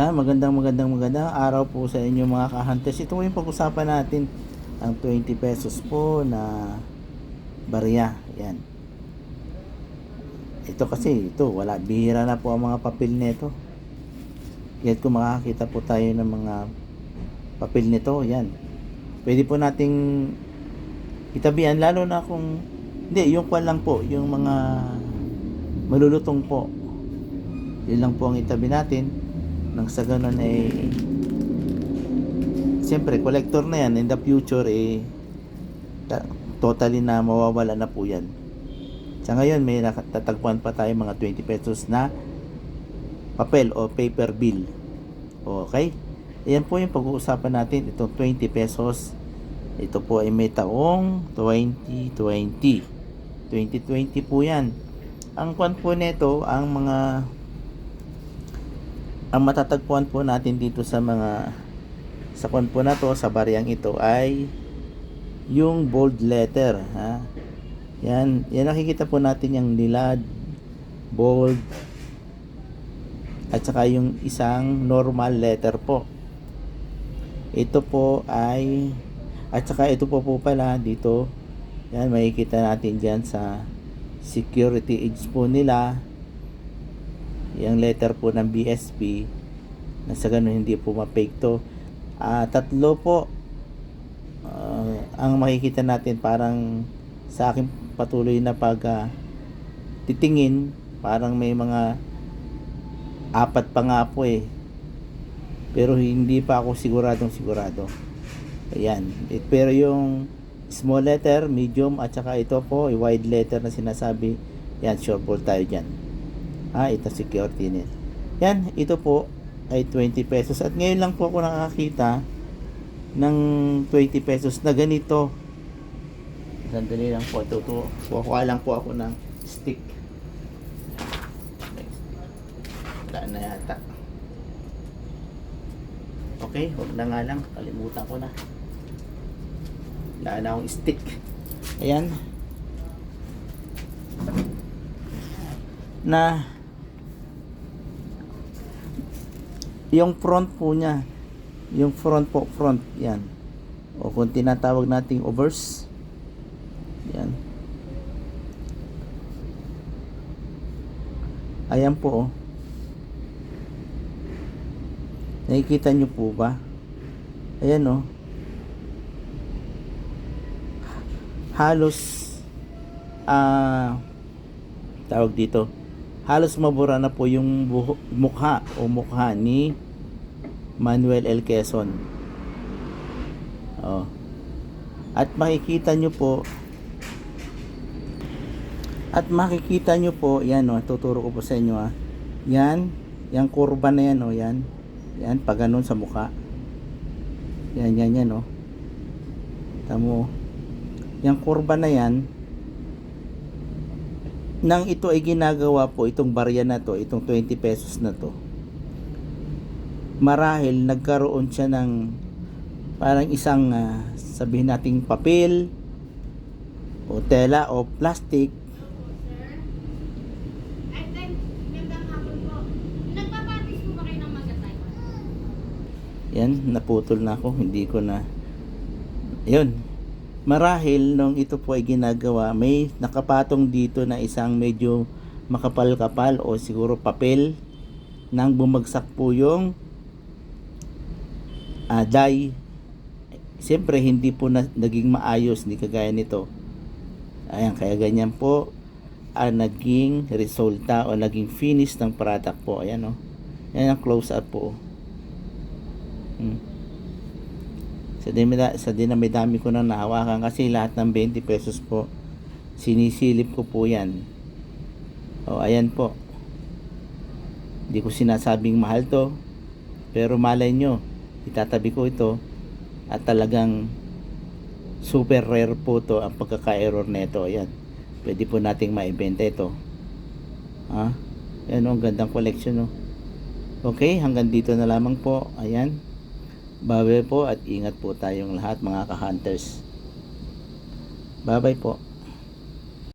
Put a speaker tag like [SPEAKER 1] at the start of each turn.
[SPEAKER 1] Yan, magandang magandang magandang araw po sa inyo mga ka-hunters. Ito po yung pag-usapan natin ang 20 pesos po na barya. Yan. Ito kasi, ito, wala, bihira na po ang mga papel nito. Yan kung makakita po tayo ng mga papel nito, yan. Pwede po nating itabihan, lalo na kung, hindi, yung kwan lang po, yung mga malulutong po. Yun lang po ang itabi natin nang sa ganun ay siyempre collector na yan. In the future eh ta- totally na mawawala na po yan. Sa ngayon may natatagpuan pa tayo mga 20 pesos na papel o paper bill. Okay? Yan po yung pag-uusapan natin. Itong 20 pesos. Ito po ay may taong 2020 2020 po yan. Ang kwan po nito ang mga ang matatagpuan po natin dito sa mga sa kwan po na to, sa bariyang ito ay yung bold letter ha? Yan, yan nakikita po natin yung nilad bold at saka yung isang normal letter po. Ito po ay at saka ito po po pala dito yan makikita natin dyan sa security age po nila yung letter po ng BSP na sa ganun hindi po ma-fake to. Ah, tatlo po. Ah, ang makikita natin parang sa akin patuloy na pag ah, titingin parang may mga apat pa nga po eh. Pero hindi pa ako siguradong sigurado. Ayan. Eh, pero yung small letter medium at saka ito po wide letter na sinasabi yan sure po tayo dyan Ah, ito security net. Yan, ito po ay 20 pesos. At ngayon lang po ako nakakita ng 20 pesos na ganito. Sandali lang po. Tuto. Kukuha lang po ako ng stick. Wala na yata. Okay, huwag na nga lang. Kalimutan ko na. Wala na akong stick. Ayan. Na yung front po niya. Yung front po front. Yan. O kung tinatawag nating overs. Yan. Ayan po oh. nakikita nyo po ba? Ayan oh. Halos ah tawag dito halos mabura na po yung buho, mukha o mukha ni Manuel L. Quezon. Oh. At makikita nyo po at makikita nyo po, yan o, oh, tuturo ko po sa inyo ah. Yan, yung kurba na yan o, oh, yan. Yan, pag ganun sa mukha. Yan, yan, yan o. Oh. Tamo. Yung kurba na yan, nang ito ay ginagawa po itong barya na to, itong 20 pesos na to. Marahil nagkaroon siya ng parang isang uh, sabihin nating papel o tela o plastic yan naputol na ako hindi ko na yun marahil nung ito po ay ginagawa may nakapatong dito na isang medyo makapal-kapal o siguro papel nang bumagsak po yung uh, dye. Siyempre hindi po na, naging maayos hindi kagaya nito. Ayan kaya ganyan po ang naging resulta o naging finish ng product po. Ayan o yan ang close up po hmm. Sa dinami, sa dinami-dami ko na nahawakan kasi lahat ng 20 pesos po sinisilip ko po yan. O ayan po. Hindi ko sinasabing mahal to pero malay nyo itatabi ko ito at talagang super rare po to ang pagkaka-error nito ayan. Pwede po nating maibenta ito. Ha ayan o ang gandang collection o okay hanggang dito na lamang po. Ayan bye po at ingat po tayong lahat mga ka-hunters. Bye bye po